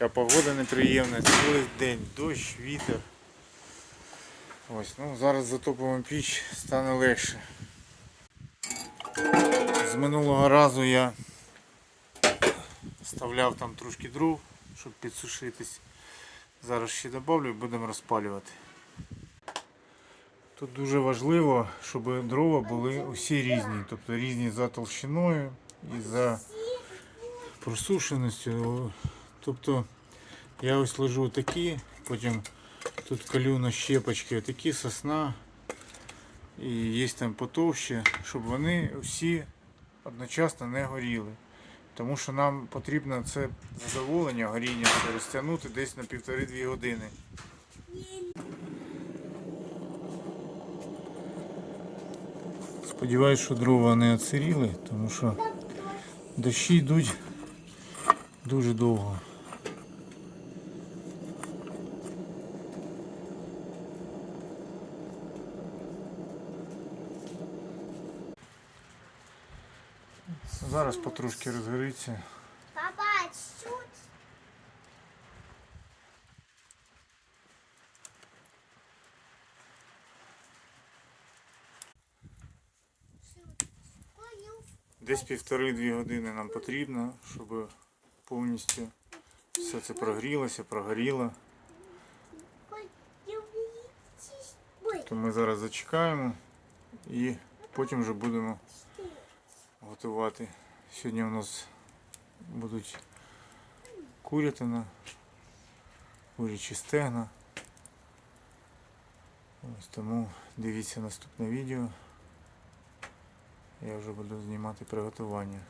Така погода неприємна, цілий день, дощ, вітер. Ось, ну зараз затопимо піч, стане легше. З минулого разу я вставляв там трошки дров, щоб підсушитись. Зараз ще додавлю і будемо розпалювати. Тут дуже важливо, щоб дрова були усі різні, тобто різні за толщиною і за просушеністю. Тобто я ось ложу такі, потім тут колю на щепочки такі сосна і є там потовще, щоб вони всі одночасно не горіли. Тому що нам потрібно це задоволення горіння розтягнути десь на півтори-дві години. Сподіваюсь, що дрова не оциріли, тому що дощі йдуть дуже довго. Зараз потрошки розгориться. Папа, тут. Десь півтори-дві години нам потрібно, щоб повністю все це прогрілося, прогоріло. То ми зараз зачекаємо і потім вже будемо готувати. Сьогодні у нас будуть курятина, курячі стегна. Ось тому дивіться наступне відео. Я вже буду знімати приготування.